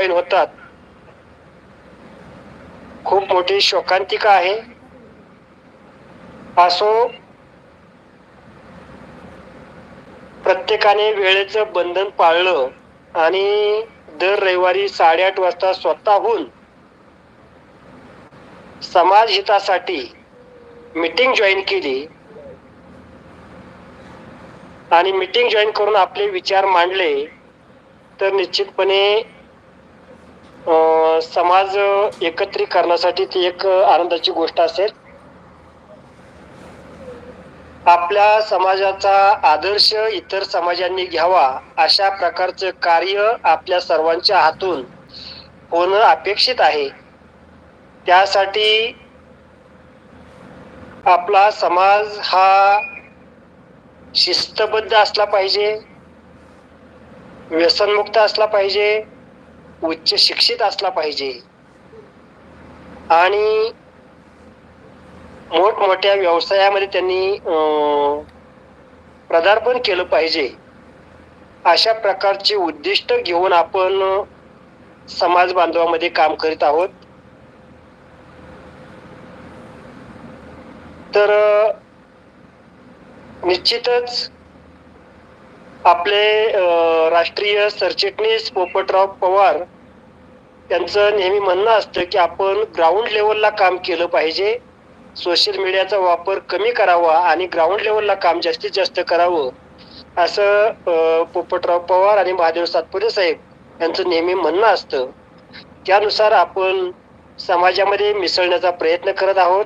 Join होतात. खूप मोठी शोकांतिका आहे. असो प्रत्येकाने वेळेचं बंधन पाळलं आणि दर रविवारी साडेआठ वाजता स्वतःहून समाज हितासाठी मीटिंग जॉईन केली. आणि मीटिंग जॉईन करून आपले विचार मांडले तर निश्चितपणे समाज एकत्रीकरणासाठी ती एक आनंदाची गोष्ट असेल. आपल्या समाजाचा आदर्श इतर समाजांनी घ्यावा अशा प्रकारचं कार्य आपल्या सर्वांच्या हातून होणं अपेक्षित आहे. त्यासाठी आपला समाज हा शिस्तबद्ध असला पाहिजे व्यसनमुक्त असला पाहिजे उच्च शिक्षित असला पाहिजे. आणि मोठमोठ्या व्यवसायामध्ये त्यांनी अं, पदार्पण केलं पाहिजे. अशा प्रकारचे उद्दिष्ट घेऊन आपण समाज बांधवामध्ये काम करीत आहोत. तर निश्चितच आपले राष्ट्रीय सरचिटणीस पोपटराव पवार यांचं नेहमी म्हणणं असतं की आपण ग्राउंड लेवलला काम केलं पाहिजे. सोशल मीडियाचा वापर कमी करावा आणि ग्राउंड लेवलला काम जास्तीत जास्त करावं. असं पोपटराव पवार आणि महादेव सातपुते साहेब यांचं नेहमी म्हणणं असतं. त्यानुसार आपण समाजामध्ये मिसळण्याचा प्रयत्न करत आहोत.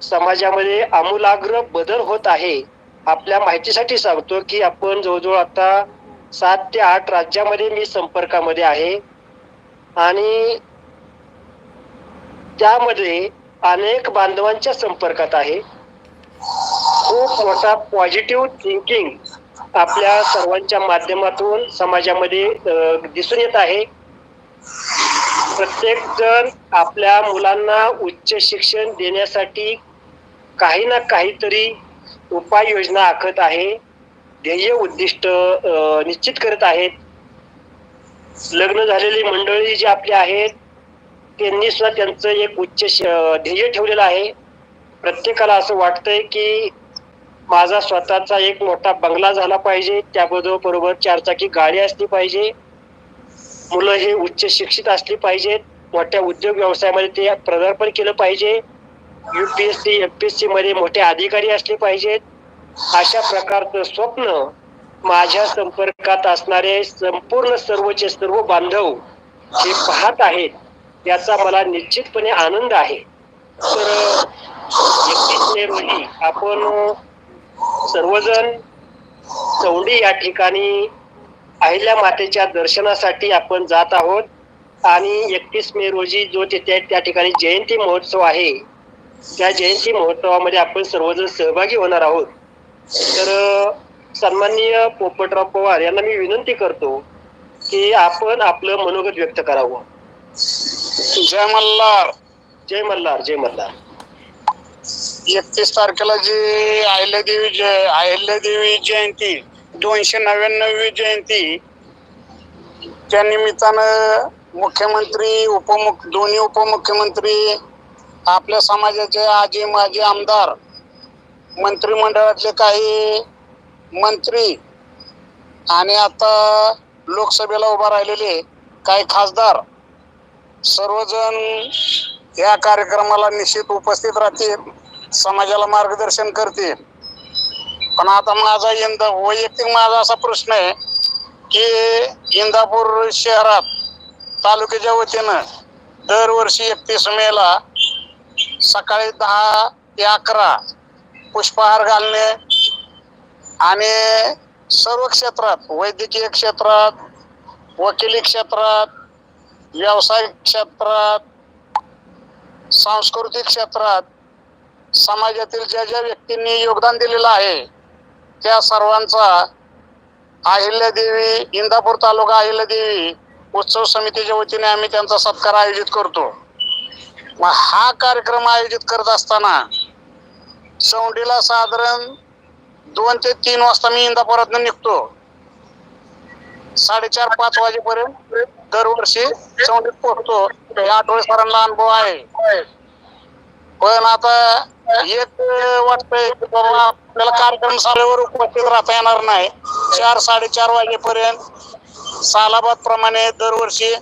समाजामध्ये आमूलाग्र बदल होत आहे. आपल्या माहितीसाठी सांगतो की आपण जवळजवळ आता सात ते आठ राज्यामध्ये मी संपर्कामध्ये आहे. आणि त्यामध्ये अनेक बांधवांच्या संपर्कात आहे. खूप मोठा पॉझिटिव्ह थिंकिंग आपल्या सर्वांच्या माध्यमातून समाजामध्ये दिसून येत आहे. प्रत्येक जण आपल्या मुलांना उच्च शिक्षण देण्यासाठी काही ना काहीतरी उपाययोजना आखत आहे ध्येय उद्दिष्ट निश्चित करत आहेत. लग्न झालेली मंडळी जी आपली आहेत त्यांनी सुद्धा त्यांचं एक उच्च ध्येय ठेवलेलं आहे. प्रत्येकाला असं वाटतंय की माझा स्वतःचा एक मोठा बंगला झाला पाहिजे त्याबरोबर बरोबर चारचाकी गाडी असली पाहिजे मुलं हे उच्च शिक्षित असली पाहिजेत मोठ्या उद्योग व्यवसायामध्ये ते पदार्पण केलं पाहिजे. युपीएससी एमपीएससी मध्ये मोठे अधिकारी असले पाहिजेत. अशा प्रकारचं स्वप्न माझ्या संपर्कात असणारे संपूर्ण सर्वचे सर्व बांधव हे पाहत आहेत याचा मला निश्चितपणे आनंद आहे. तर एकतीस मे रोजी आपण सर्वजण चौंडी या ठिकाणी अहिल्या मातेच्या दर्शनासाठी आपण जात आहोत. आणि एकतीस मे रोजी जो तिथे त्या ठिकाणी जयंती महोत्सव आहे त्या जयंती महोत्सवामध्ये आपण सर्वजण सहभागी होणार आहोत तर सन्माननीय पोपटराव पवार यांना मी विनंती करतो की आपण आपलं मनोगत व्यक्त करावं. जय मल्हार. जय मल्हार जय मल्हार. एकतीस तारखेला जी अहिल्यादेवी जय अहिल्यादेवी जयंती दोनशे नव्याण्णवी जयंती त्या निमित्तानं मुख्यमंत्री उपमुख दोन्ही उपमुख्यमंत्री आपल्या समाजाचे आजी माजी आमदार मंत्रिमंडळातले काही मंत्री आणि आता लोकसभेला उभा राहिलेले काही खासदार सर्वजण या कार्यक्रमाला निश्चित उपस्थित राहतील समाजाला मार्गदर्शन करतील. पण आता माझा यंदा वैयक्तिक माझा असा प्रश्न आहे की इंदापूर शहरात तालुक्याच्या वतीनं दरवर्षी एकतीस मेला सकाळी दहा ते अकरा पुष्पहार घालणे आणि सर्व क्षेत्रात वैद्यकीय क्षेत्रात वकिली क्षेत्रात व्यावसायिक क्षेत्रात सांस्कृतिक क्षेत्रात समाजातील ज्या ज्या व्यक्तींनी योगदान दिलेलं आहे त्या सर्वांचा अहिल्यादेवी इंदापूर तालुका अहिल्यादेवी उत्सव समितीच्या वतीने आम्ही त्यांचा सत्कार आयोजित करतो. मग हा कार्यक्रम आयोजित करत असताना सौंडीला साधारण दोन ते तीन वाजता मी इंदापुरात निघतो. साडेचार पाच वाजेपर्यंत दरवर्षी सौंडीत पोहोचतो. हे आठवडे सरांना अनुभव आहे. पण आता एक वाटतंय की बाबा आपल्याला कार्यक्रम साल्यावर उपस्थित राहता येणार नाही. चार साडेचार वाजेपर्यंत सालाबाद प्रमाणे दरवर्षी